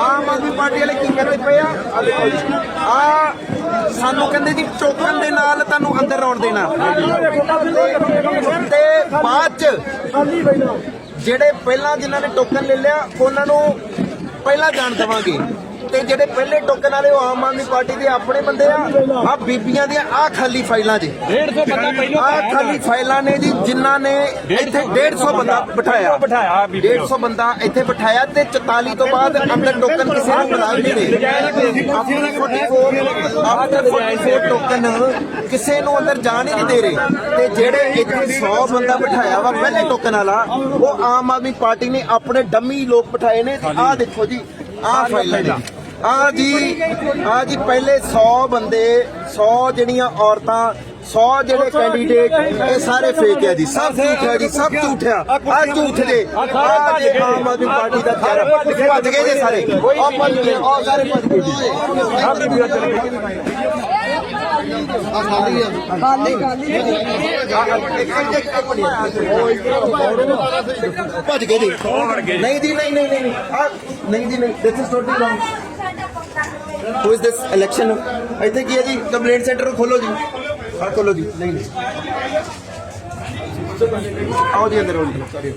Aam Aadmi party ਵਾਲੇ ਕੀ ਕਰਦੇ ਪਏ ਆ? ਆ ਸਾਨੂੰ ਕਹਿੰਦੇ ਜੀ ਟੋਕਨ ਦੇ ਨਾਲ ਤੁਹਾਨੂੰ ਅੰਦਰ ਆਉਣ ਦੇਣਾ। ਤੇ ਬਾਅਦ ਚ ਜਿਹੜੇ ਪਹਿਲਾਂ ਜਿਨ੍ਹਾਂ ਨੇ ਟੋਕਨ ਲੈ ਲਿਆ, ਉਹਨਾਂ ਨੂੰ ਪਹਿਲਾਂ ਜਾਣ ਦੇਵਾਂਗੇ। ਤੇ ਜਿਹੜੇ ਪਹਿਲੇ ਟੋਕਨ ਵਾਲੇ ਉਹ ਆਮ ਆਦਮੀ ਪਾਰਟੀ ਦੇ ਆਪਣੇ ਬੰਦੇ ਆ ਆ ਬੀਬੀਆਂ ਦੀਆਂ ਆ ਖਾਲੀ ਫਾਈਲਾਂ ਜੀ। 150 ਬੰਦਾ ਪਹਿਲਾਂ ਆ ਖਾਲੀ ਫਾਈਲਾਂ ਨੇ ਜੀ ਜਿਨ੍ਹਾਂ ਨੇ ਇੱਥੇ 150 ਬੰਦਾ ਬਿਠਾਇਆ। ਬਿਠਾਇਆ ਬੀਬੀ 150 ਬੰਦਾ ਇੱਥੇ ਬਿਠਾਇਆ ਤੇ 44 ਤੋਂ ਬਾਅਦ ਅੰਦਰ ਟੋਕਨ ਕਿਸੇ ਨੂੰ ਮਿਲਾ ਨਹੀਂ। ਰਹੇ ਆਪਣੇ 44 ਆਪਣੇ 44 ਟੋਕਨ ਕਿਸੇ ਨੂੰ ਅੰਦਰ ਜਾਣ ਹੀ ਨਹੀਂ ਦੇ ਰਹੇ। ਤੇ ਜਿਹੜੇ ਇੱਥੇ 100 ਬੰਦਾ ਬਿਠਾਇਆ ਵਾ ਪਹਿਲੇ ਟੋਕਨ ਵਾਲਾ ਉਹ ਆਮ ਆਦਮੀ ਪਾਰਟੀ ਨੇ ਆਪਣੇ ਡੰਮੀ ਲੋਕ ਬਿਠਾਏ ਨੇ। ਆਹ ਦੇਖੋ ਜੀ ਆਹ ਫਾਈਲਾਂ ਆ ਜੀ ਆ ਜੀ ਪਹਿਲੇ 100 ਬੰਦੇ 100 ਜਿਹੜੀਆਂ ਔਰਤਾਂ 100 ਜਿਹੜੇ ਕੈਂਡੀਡੇਟ ਇਹ ਸਾਰੇ ਫੇਕ ਹੈ ਜੀ। ਸਭ ਝੂਠ ਹੈ ਜੀ ਸਭ ਝੂਠ ਆ। ਝੂਠ ਜੇ। ਆ ਜੇ ਆਮ ਆਦਮੀ ਪਾਰਟੀ ਦਾ ਚਿਹਰਾ। ਭੱਜ ਗਏ ਜੇ ਸਾਰੇ। ਆ ਭੱਜ ਗਏ। ਆ ਸਾਰੇ ਭੱਜ ਗਏ। ਜੀ ਭੱਜ ਗਏ ਜੀ ਨਹੀਂ ਜੀ ਨਹੀਂ ਨਹੀਂ ਨਹੀਂ ਆਹ, ਨਹੀਂ ਜੀ ਨਹੀਂ this is totally wrong who is this election ਇੱਥੇ ਕੀ ਹੈ ਜੀ ਕੰਪਲੇਂਟ ਸੈਂਟਰ ਨੂੰ ਖੋਲੋ ਜੀ ਹਾਂ ਖੋਲੋ ਜੀ ਨਹੀਂ ਨਹੀਂ ਆਓ ਜੀ ਅੰਦਰ ਆਓ ਜੀ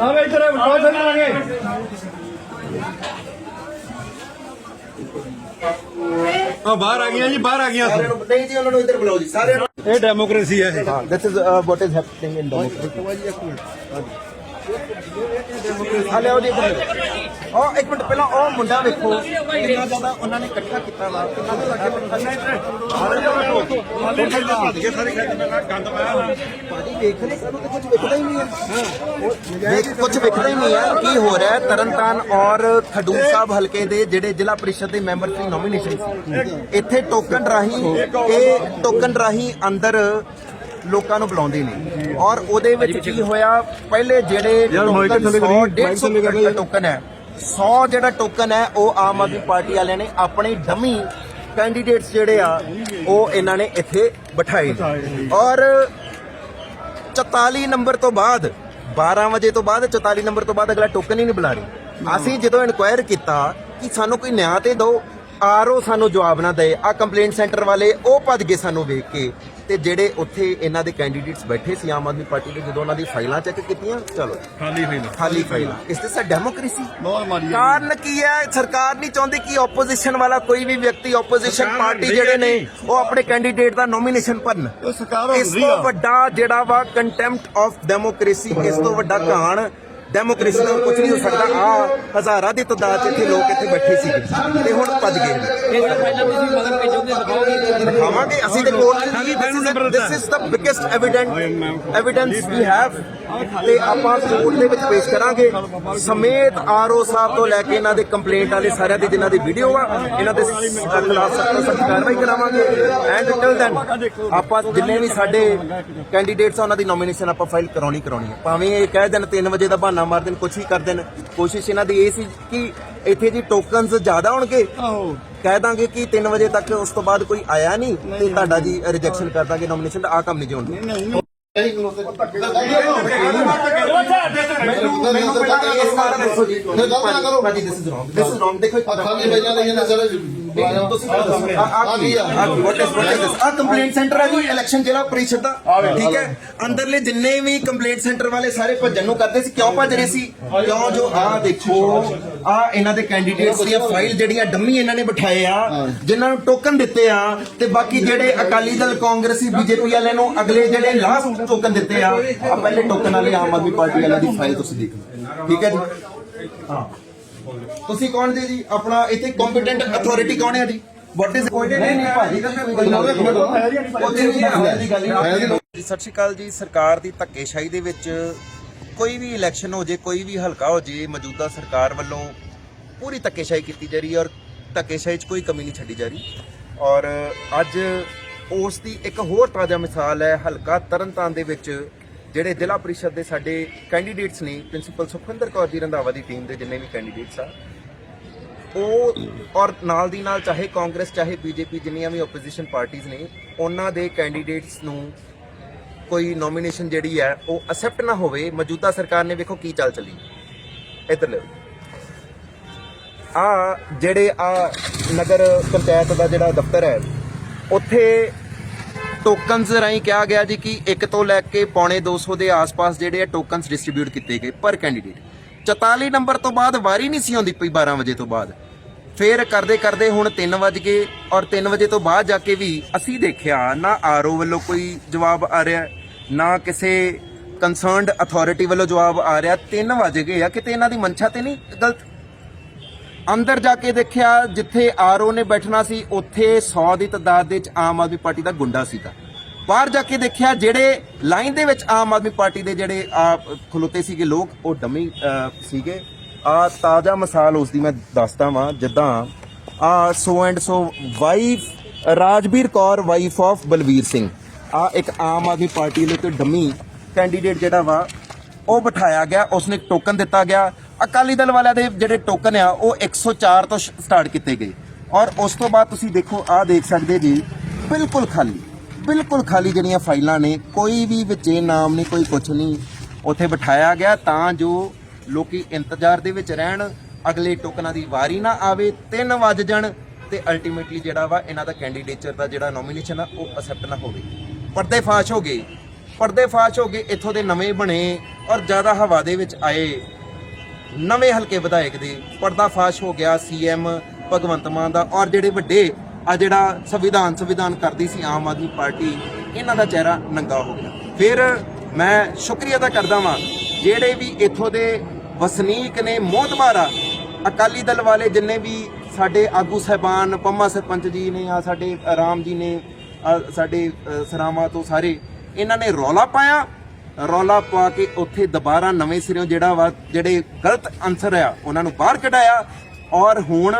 ਆਵੇ ਇੱਧਰ ਬਹੁਤ ਸਾਰੇ ਲਾਂਗੇ ਆ ਬਾਹਰ ਆ ਗਈਆਂ ਜੀ ਬਾਹਰ ਆ ਗਈਆਂ ਸਾਰਿਆਂ ਨੂੰ ਨਹੀਂ ਜੀ ਉਹਨਾਂ ਨੂੰ ਇੱਧਰ ਬੁਲਾਓ ਜੀ ਸਾਰਿਆਂ ਨੂੰ। ਇਹ ਡੈਮੋਕ੍ਰੇਸੀ ਹੈ ਇਹ। ਹਾਂ this is what is happening in democracy ਆ ਲਿਆਓ ਜੀ ਉਹ ਇੱਕ ਮਿੰਟ ਪਹਿਲਾਂ ਉਹ ਮੁੰਡਾ ਵੇਖੋ ਕਿੰਨਾ ਜ਼ਿਆਦਾ ਉਹਨਾਂ ਨੇ ਇਕੱਠਾ ਕੀਤਾ ਵਾ ਕਿੰਨਾ ਦੇ ਲੱਗੇ ਭਾਜੀ ਦੇਖ ਲੈ ਸਾਨੂੰ ਤਾਂ ਕੁਝ ਵਿਖਦਾ ਹੀ ਨਹੀਂ ਹੈ। ਦੇਖ ਕੁਝ ਵਿਖਦਾ ਹੀ ਨਹੀਂ ਹੈ। ਕੀ ਹੋ ਰਿਹਾ ਹੈ? ਤਰਨਤਾਰਨ ਔਰ ਖਡੂਰ ਸਾਹਿਬ ਹਲਕੇ ਦੇ ਜਿਹੜੇ ਜ਼ਿਲ੍ਹਾ ਪ੍ਰੀਸ਼ਦ ਦੇ ਮੈਂਬਰ ਦੀ ਨੋਮੀਨੇਸ਼ਨ ਸੀ। ਇੱਥੇ ਟੋਕਨ ਰਾਹੀਂ ਇਹ ਟੋਕਨ ਰਾਹੀਂ ਅੰਦਰ ਲੋਕਾਂ ਨੂੰ ਬੁਲਾਉਂਦੇ ਨੇ ਔਰ ਉਹਦੇ ਵਿੱਚ ਕੀ ਹੋਇਆ ਪਹਿਲੇ ਜਿਹੜੇ ਟੋਕਨ ਥੱਲੇ 100 ਕਰੀ, ਮਾਈਕ ਥੱਲੇ ਕਰ 150 ਟੋਕਨ ਹੈ। 100 ਜਿਹੜਾ ਟੋਕਨ ਹੈ ਉਹ ਆਮ ਆਦਮੀ ਪਾਰਟੀ ਵਾਲਿਆਂ ਨੇ ਆਪਣੇ ਡਮੀ ਕੈਂਡੀਡੇਟਸ ਜਿਹੜੇ ਆ ਉਹ ਇਹਨਾਂ ਨੇ ਇੱਥੇ ਬਿਠਾਏ। ਔਰ 44 ਨੰਬਰ ਤੋਂ ਬਾਅਦ 12 ਵਜੇ ਤੋਂ ਬਾਅਦ 44 ਨੰਬਰ ਤੋਂ ਬਾਅਦ ਅਗਲਾ ਟੋਕਨ ਹੀ ਨਹੀਂ ਬੁਲਾ ਰਹੀ। ਅਸੀਂ ਜਦੋਂ ਇਨਕੁਆਇਰ ਕੀਤਾ ਕਿ ਸਾਨੂੰ ਕੋਈ ਨਿਆਂ ਤੇ ਦਿਓ ਆਰਓ ਸਾਨੂੰ ਜਵਾਬ ਨਾ ਦੇ ਆ ਕੰਪਲੇਂਟ ਸੈਂਟਰ ਵਾਲੇ ਉਹ ਭੱਜ ਗਏ ਸਾਨੂੰ ਵੇਖ ਕੇ। ਤੇ ਜਿਹੜੇ ਉੱਥੇ ਇਹਨਾਂ ਦੇ ਕੈਂਡੀਡੇਟਸ ਬੈਠੇ ਸੀ ਆਮ ਆਦਮੀ ਪਾਰਟੀ ਦੇ ਜਦੋਂ ਉਹਨਾਂ ਦੀ ਫਾਈਲਾਂ ਚੈੱਕ ਕੀਤੀਆਂ ਚਲੋ। ਖਾਲੀ ਨਾ। ਖਾਲੀ ਫਾਈਲਾਂ। ਇਸ ਦਿਸ ਅ ਡੈਮੋਕ੍ਰੇਸੀ ਬਹੁਤ ਮਾਰੀ ਹੈ। ਕਾਰਨ ਕੀ ਹੈ? ਸਰਕਾਰ ਨਹੀਂ ਚਾਹੁੰਦੀ ਕਿ ਆਪੋਜੀਸ਼ਨ ਵਾਲਾ ਕੋਈ ਵੀ ਵਿਅਕਤੀ ਆਪੋਜੀਸ਼ਨ ਪਾਰਟੀ ਜਿਹੜੇ ਨੇ ਉਹ ਆਪਣੇ ਕੈਂਡੀਡੇਟ ਦਾ ਨੋਮੀਨੇਸ਼ਨ ਭਰਨ। ਇਸ ਤੋਂ ਵੱਡਾ ਜਿਹੜਾ ਵਾ ਕੰਟੈਂਪਟ ਆਫ ਡੈਮੋਕ੍ਰੇਸੀ ਇਸ ਤੋਂ ਵੱਡਾ ਕਹਾਣ ਡੈਮੋਕ੍ਰੇਸੀ ਦਾ ਕੁਝ ਨਹੀਂ ਹੋ ਸਕਦਾ। ਆ ਹਜ਼ਾਰਾਂ ਦੀ ਤਾਦਾਦ 'ਚ ਇੱਥੇ ਲੋਕ ਇੱਥੇ ਬੈਠੇ ਸੀਗੇ ਤੇ ਹੁਣ ਭੱਜ ਗਏ ਦਿਖਾਵਾਂਗੇ। ਅਸੀਂ ਤੇ ਦਿੱਤਾ। This is the biggest evident evidence we have ਤੇ ਆਪਾਂ ਕੋਰਟ ਦੇ ਵਿੱਚ ਪੇਸ਼ ਕਰਾਂਗੇ। ਸਮੇਤ ਆਰਓ ਸਾਹਿਬ ਤੋਂ ਲੈ ਕੇ ਇਹਨਾਂ ਦੇ ਕੰਪਲੇਂਟ ਵਾਲੇ ਸਾਰਿਆਂ ਦੀ ਜਿਨ੍ਹਾਂ ਦੀ ਵੀਡੀਓ ਆ ਇਹਨਾਂ ਦੇ ਖਿਲਾਫ ਸਖਤ ਸਖਤ ਕਾਰਵਾਈ ਕਰਾਵਾਂਗੇ। ਐਂਡ ਟਿਲ ਦੈਨ ਆਪਾਂ ਜਿੰਨੇ ਵੀ ਸਾਡੇ ਕੈਂਡੀਡੇਟਸ ਆ ਉਹਨਾਂ ਦੀ ਨੋਮੀਨੇਸ਼ਨ ਆਪਾਂ ਫਾਈਲ ਕਰਾਉਣੀ ਕਰਾਉਣੀ ਹੈ ਭਾਵੇਂ ਇਹ ਕਹਿ ਦੇਣ 3 ਵਜੇ ਦਾ ਬਹਾਨਾ ਮਾਰ ਦੇਣ ਕੁਛ ਵੀ ਕਰ ਦੇਣ ਕੋਸ਼ਿਸ਼ ਇਹਨਾਂ ਦੀ ਇਹ ਸੀ ਕਿ ਇੱਥੇ ਜੀ ਟੋਕਨਸ ਜ਼ਿਆਦਾ ਹੋਣਗੇ। ਆਹੋ। ਕਹਿ ਦਾਂਗੇ ਕਿ 3 ਵਜੇ ਤੱਕ ਉਸ ਤੋਂ ਬਾਅਦ ਕੋਈ ਆਇਆ ਨਹੀਂ ਤੇ ਤੁਹਾਡਾ ਜੀ ਰਿਜੈਕਸ਼ਨ ਕਰ ਦਾਂਗੇ ਨੋਮੀਨੇਸ਼ਨ ਦਾ। ਆ ਕੰਮ ਨਹੀਂ ਜੀ ਹੋਣਾ ਮੈਨੂੰ ਮੈਨੂੰ ਪਹਿਲਾਂ ਇਸ ਬਾਰੇ ਦੱਸੋ ਜੀ। ਭਾਜੀ this is wrong this is wrong ਦੇਖੋ ਤੁਸੀਂ ਮੈਨੂੰ ਦੱਸੋ ਆ ਆ ਕੀ ਆ? ਵਾਟ ਇਜ਼ ਵਾਟ ਇਜ਼ ਆ ਕੰਪਲੇਂਟ ਸੈਂਟਰ ਹੈ ਜੀ ਇਲੈਕਸ਼ਨ ਜ਼ਿਲ੍ਹਾ ਪ੍ਰੀਸ਼ਦ ਦਾ। ਠੀਕ ਹੈ? ਅੰਦਰਲੇ ਜਿੰਨੇ ਵੀ ਕੰਪਲੇਂਟ ਸੈਂਟਰ ਵਾਲੇ ਸਾਰੇ ਭੱਜਣ ਨੂੰ ਕਰਦੇ ਸੀ। ਕਿਉਂ ਭੱਜ ਰਹੇ ਸੀ? ਕਿਉਂ ਜੋ ਆ ਦੇਖੋ ਆ ਇਹਨਾਂ ਦੇ ਕੈਂਡੀਡੇਟਸ ਦੀਆਂ ਫਾਈਲ ਜਿਹੜੀਆਂ ਡੰਮੀ ਇਹਨਾਂ ਨੇ ਬਿਠਾਏ ਆ ਜਿਨ੍ਹਾਂ ਨੂੰ ਟੋਕਨ ਦਿੱਤੇ ਆ ਤੇ ਬਾਕੀ ਜਿਹੜੇ ਅਕਾਲੀ ਦਲ ਕਾਂਗਰਸੀ ਬੀਜੇਪੀ ਵਾਲਿਆਂ ਨੂੰ ਅਗਲੇ ਜਿਹੜੇ ਲਾਸਟ ਟੋਕਨ ਦਿੱਤੇ ਆ ਆ ਪਹਿਲੇ ਟੋਕਨ ਵਾਲੇ ਆਮ ਆਦਮੀ ਪਾਰਟੀ ਵਾਲਿਆਂ ਦੀ ਫਾਈਲ ਤੁਸੀਂ ਦੇਖ ਲਓ। ਠੀਕ ਹੈ ਜੀ? ਹਾਂ। ਤੁਸੀਂ ਕੌਣ ਜੀ ਜੀ? ਆਪਣਾ ਇੱਥੇ ਕੰਪੀਟੈਂਟ ਅਥਾਰਟੀ ਕੌਣ ਹੈ ਜੀ? ਵਾਟ ਇਜ਼ ਨਹੀਂ ਨਹੀਂ ਭਾਜੀ ਦਾ ਕੋਈ ਸਤਿ ਸ਼੍ਰੀ ਅਕਾਲ ਜੀ। ਸਰਕਾਰ ਦੀ ਧੱਕੇਸ਼ਾਹੀ ਦੇ ਵਿੱਚ ਕੋਈ ਵੀ ਇਲੈਕਸ਼ਨ ਹੋ ਜੇ ਕੋਈ ਵੀ ਹਲਕਾ ਹੋ ਜੇ ਮੌਜੂਦਾ ਸਰਕਾਰ ਵੱਲੋਂ ਪੂਰੀ ਧੱਕੇਸ਼ਾਹੀ ਕੀਤੀ ਜਾ ਰਹੀ ਹੈ ਔਰ ਧੱਕੇਸ਼ਾਹੀ 'ਚ ਕੋਈ ਕਮੀ ਨਹੀਂ ਛੱਡੀ ਜਾ ਰਹੀ। ਔਰ ਅੱਜ ਉਸ ਦੀ ਇੱਕ ਹੋਰ ਤਾਜ਼ਾ ਮਿਸਾਲ ਹੈ। ਹਲਕਾ ਤਰਨਤਾਰਨ ਦੇ ਵਿੱਚ ਜਿਹੜੇ ਜ਼ਿਲ੍ਹਾ ਪ੍ਰੀਸ਼ਦ ਦੇ ਸਾਡੇ ਕੈਂਡੀਡੇਟਸ ਨੇ ਪ੍ਰਿੰਸੀਪਲ ਸੁਖਵਿੰਦਰ ਕੌਰ ਜੀ ਰੰਧਾਵਾ ਦੀ ਟੀਮ ਦੇ ਜਿੰਨੇ ਵੀ ਕੈਂਡੀਡੇਟਸ ਆ, ਉਹ ਔਰ ਨਾਲ ਦੀ ਨਾਲ ਚਾਹੇ ਕਾਂਗਰਸ, ਚਾਹੇ ਬੀਜੇਪੀ ਜਿੰਨੀਆਂ ਵੀ ਆਪੋਜੀਸ਼ਨ ਪਾਰਟੀਆਂ ਨੇ, ਉਹਨਾਂ ਦੇ ਕੈਂਡੀਡੇਟਸ ਨੂੰ ਕੋਈ ਨੋਮੀਨੇਸ਼ਨ ਜਿਹੜੀ ਹੈ, ਉਹ ਅਸੈਪਟ ਨਾ ਹੋਵੇ, ਮੌਜੂਦਾ ਸਰਕਾਰ ਨੇ ਵੇਖੋ ਕੀ ਚੱਲ ਚੱਲੀ। ਇੱਧਰ ਲਿਓ। ਆ ਜਿਹੜੇ ਆ ਨਗਰ ਪੰਚਾਇਤ ਦਾ ਜਿਹੜਾ ਦਫ਼ਤਰ ਹੈ, ਉੱਥੇ ਟੋਕਨਸ ਰਾਹੀਂ ਕਿਹਾ ਗਿਆ ਜੀ ਕਿ 1 ਤੋਂ ਲੈ ਕੇ ਪੌਣੇ 200 ਦੇ ਆਸ-ਪਾਸ ਜਿਹੜੇ ਆ ਟੋਕਨਸ ਡਿਸਟ੍ਰੀਬਿਊਟ ਕੀਤੇ ਗਏ ਪਰ ਕੈਂਡੀਡੇਟ 44 ਨੰਬਰ ਤੋਂ ਬਾਅਦ ਵਾਰੀ ਨਹੀਂ ਸੀ ਆਉਂਦੀ ਪਈ 12 ਵਜੇ ਤੋਂ ਬਾਅਦ। ਫੇਰ ਕਰਦੇ ਕਰਦੇ ਹੁਣ 3 ਵਜ ਗਏ ਔਰ 3 ਵਜੇ ਤੋਂ ਬਾਅਦ ਜਾ ਕੇ ਵੀ ਅਸੀਂ ਦੇਖਿਆ ਨਾ ਆਰਓ ਵੱਲੋਂ ਕੋਈ ਜਵਾਬ ਆ ਰਿਹਾ, ਨਾ ਕਿਸੇ ਕੰਸਰਨਡ ਅਥਾਰਟੀ ਵੱਲੋਂ ਜਵਾਬ ਆ ਰਿਹਾ। 3 ਵਜ ਗਏ ਆ, ਕਿਤੇ ਇਹਨਾਂ ਦੀ ਮਨਸ਼ਾ ਤੇ ਨਹੀਂ ਗਲਤ? ਅੰਦਰ ਜਾ ਕੇ ਦੇਖਿਆ ਜਿੱਥੇ ਆਰਓ ਨੇ ਬੈਠਣਾ ਸੀ, ਉੱਥੇ 100 ਦੀ ਤਾਦਾਦ ਦੇ ਵਿੱਚ ਆਮ ਆਦਮੀ ਪਾਰਟੀ ਦਾ ਗੁੰਡਾ ਸੀਗਾ। ਬਾਹਰ ਜਾ ਕੇ ਦੇਖਿਆ ਜਿਹੜੇ ਲਾਈਨ ਦੇ ਵਿੱਚ ਆਮ ਆਦਮੀ ਪਾਰਟੀ ਦੇ ਜਿਹੜੇ ਆ, ਖਲੋਤੇ ਸੀਗੇ ਲੋਕ, ਉਹ ਡਮੀ ਸੀਗੇ। ਆ ਤਾਜ਼ਾ ਮਿਸਾਲ ਉਸ ਦੀ ਮੈਂ ਦੱਸਦਾ ਵਾਂ, ਜਿੱਦਾਂ ਆ so and so wife Rajvir Kaur, wife of Balvir Singh. ਆ ਇੱਕ ਆਮ ਆਦਮੀ ਪਾਰਟੀ ਦੇ ਤੇ ਡਮੀ ਕੈਂਡੀਡੇਟ ਜਿਹੜਾ ਵਾ, ਉਹ ਬਿਠਾਇਆ ਗਿਆ, ਉਸਨੇ ਟੋਕਨ ਦਿੱਤਾ ਗਿਆ। ਅਕਾਲੀ ਦਲ ਵਾਲਿਆਂ ਦੇ ਜਿਹੜੇ ਟੋਕਨ ਆ, ਉਹ 104 ਤੋਂ ਸਟਾਰਟ ਕੀਤੇ ਗਏ। ਔਰ ਉਸ ਤੋਂ ਬਾਅਦ ਤੁਸੀਂ ਦੇਖੋ, ਆਹ ਦੇਖ ਸਕਦੇ ਜੀ, ਬਿਲਕੁਲ ਖਾਲੀ ਬਿਲਕੁਲ ਖਾਲੀ ਜਿਹੜੀਆਂ ਫਾਈਲਾਂ ਨੇ, ਕੋਈ ਵੀ ਵਿੱਚੇ ਨਾਮ ਨਹੀਂ, ਕੋਈ ਕੁਝ ਨਹੀਂ ਉੱਥੇ ਬਿਠਾਇਆ ਗਿਆ, ਤਾਂ ਜੋ ਲੋਕੀ ਇੰਤਜ਼ਾਰ ਦੇ ਵਿੱਚ ਰਹਿਣ, ਅਗਲੇ ਟੋਕਨਾਂ ਦੀ ਵਾਰੀ ਨਾ ਆਵੇ 3 ਵਜ ਜਾਣ ਤੇ ਅਲਟੀਮੇਟਲੀ ਜਿਹੜਾ ਵਾ ਇਹਨਾਂ ਦਾ ਕੈਂਡੀਡੇਚਰ ਦਾ ਜਿਹੜਾ ਨੋਮੀਨੇਸ਼ਨ ਆ, ਉਹ ਅਸੈਪਟ ਨਾ ਹੋਵੇ। ਪਰਦੇ ਫਾਸ਼ ਹੋ ਗਏ, ਪਰਦੇ ਫਾਸ਼ ਹੋ ਗਏ, ਇੱਥੋਂ ਦੇ ਨਵੇਂ ਬਣੇ ਔਰ ਜ਼ਿਆਦਾ ਹਵਾ ਦੇ ਵਿੱਚ ਆਏ। ਨਵੇਂ ਹਲਕੇ ਵਿਧਾਇਕ ਦੇ ਪਰਦਾਫਾਸ਼ ਹੋ ਗਿਆ ਸੀਐਮ ਭਗਵੰਤ ਮਾਨ ਦਾ ਔਰ ਜਿਹੜੇ ਵੱਡੇ ਆ ਜਿਹੜਾ ਸੰਵਿਧਾਨ ਸੰਵਿਧਾਨ ਕਰਦੀ ਸੀ ਆਮ ਆਦਮੀ ਪਾਰਟੀ, ਇਹਨਾਂ ਦਾ ਚਿਹਰਾ ਨੰਗਾ ਹੋ ਗਿਆ। ਫਿਰ ਮੈਂ ਸ਼ੁਕਰੀਆ ਅਦਾ ਕਰਦਾ ਵਾਂ, ਜਿਹੜੇ ਵੀ ਇੱਥੋਂ ਦੇ ਵਸਨੀਕ ਨੇ ਮੋਹਤਬਾਰਾ ਅਕਾਲੀ ਦਲ ਵਾਲੇ ਜਿੰਨੇ ਵੀ ਸਾਡੇ ਆਗੂ ਸਹਿਬਾਨ, ਪੰਮਾ ਸਰਪੰਚ ਜੀ ਨੇ, ਆ ਸਾਡੇ ਰਾਮ ਜੀ ਨੇ ਸਾਡੇ ਸਰਾਵਾਂ ਤੋਂ ਸਾਰੇ, ਇਹਨਾਂ ਨੇ ਰੌਲਾ ਪਾਇਆ। ਰੌਲਾ ਪਾ ਕੇ ਉੱਥੇ ਦੁਬਾਰਾ ਨਵੇਂ ਸਿਰਿਓਂ ਜਿਹੜਾ ਵਾ, ਜਿਹੜੇ ਗਲਤ ਆਨਸਰ ਆ, ਉਹਨਾਂ ਨੂੰ ਬਾਹਰ ਕਢਾਇਆ। ਔਰ ਹੁਣ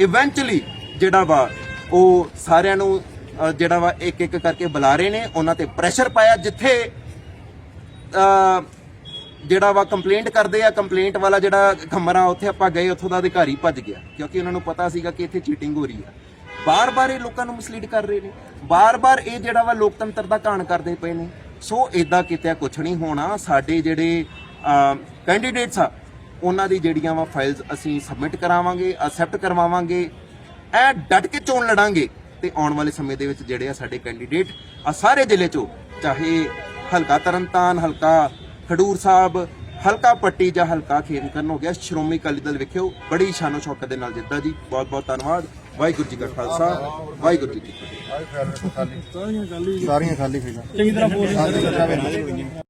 ਇਵੈਂਚੁਅਲੀ ਜਿਹੜਾ ਵਾ, ਉਹ ਸਾਰਿਆਂ ਨੂੰ ਜਿਹੜਾ ਵਾ ਇੱਕ ਇੱਕ ਕਰਕੇ ਬੁਲਾ ਰਹੇ ਨੇ। ਉਹਨਾਂ ਤੇ ਪ੍ਰੈਸ਼ਰ ਪਾਇਆ ਜਿੱਥੇ ਜਿਹੜਾ ਵਾ ਕੰਪਲੇਂਟ ਕਰਦੇ ਆ ਕੰਪਲੇਂਟ ਵਾਲਾ ਜਿਹੜਾ ਖਮਰਾ ਉੱਥੇ ਆਪਾਂ ਗਏ, ਉੱਥੋਂ ਦਾ ਅਧਿਕਾਰੀ ਭੱਜ ਗਿਆ। ਕਿਉਂਕਿ ਉਹਨਾਂ ਨੂੰ ਪਤਾ ਸੀਗਾ ਕਿ ਇੱਥੇ ਚੀਟਿੰਗ ਹੋ ਰਹੀ ਆ। ਬਾਰ-ਬਾਰ ਇਹ ਲੋਕਾਂ ਨੂੰ ਮਿਸਲੀਡ ਕਰ ਰਹੇ ਨੇ। ਬਾਰ-ਬਾਰ ਇਹ ਜਿਹੜਾ ਵਾ ਲੋਕਤੰਤਰ ਦਾ ਘਾਣ ਕਰਦੇ ਪਏ ਨੇ। ਸੋ ਇਦਾਂ ਕਿਤੇ ਕੁਛ ਨਹੀਂ ਹੋਣਾ। ਸਾਡੇ ਜਿਹੜੇ ਕੈਂਡੀਡੇਟਸ ਆ, ਉਹਨਾਂ ਦੀ ਜਿਹੜੀਆਂ ਵਾ ਫਾਈਲਸ ਅਸੀਂ ਸਬਮਿਟ ਕਰਾਵਾਂਗੇ ਅਸੈਪਟ ਕਰਵਾਵਾਂਗੇ ਐ ਡਟ ਕੇ ਚੋਣ ਲੜਾਂਗੇ। ਤੇ ਆਉਣ ਵਾਲੇ ਸਮੇਂ ਦੇ ਵਿੱਚ ਜਿਹੜੇ ਆ ਸਾਡੇ ਕੈਂਡੀਡੇਟ ਆ ਸਾਰੇ ਜ਼ਿਲ੍ਹੇ ਚੋਂ, ਚਾਹੇ ਹਲਕਾ ਤਰਨਤਾਰਨ, ਹਲਕਾ ਖਡੂਰ ਸਾਹਿਬ, ਹਲਕਾ ਪੱਟੀ ਜਾਂ ਹਲਕਾ ਖੇਮਕਰਨ ਹੋ ਗਿਆ, ਸ਼੍ਰੋਮਣੀ ਅਕਾਲੀ ਦਲ ਵਿਖਿਓ, ਬੜੀ ਸ਼ਾਨੋ ਸ਼ੌਕਤ ਦੇ ਨਾਲ ਜਿੱਤਦਾ ਜੀ। ਬਹੁਤ ਬਹੁਤ ਧੰਨਵਾਦ। ਵਾਹਿਗੁਰੂ ਜੀ ਕਾ ਖਾਲਸਾ ਵਾਹਿਗੁਰੂ ਜੀ ਕੀ ਫਤਿਹ। ਸਾਰੀਆਂ ਖਾਲੀ। ਚੰਗੀ ਤਰ੍ਹਾਂ ਬੋਲ।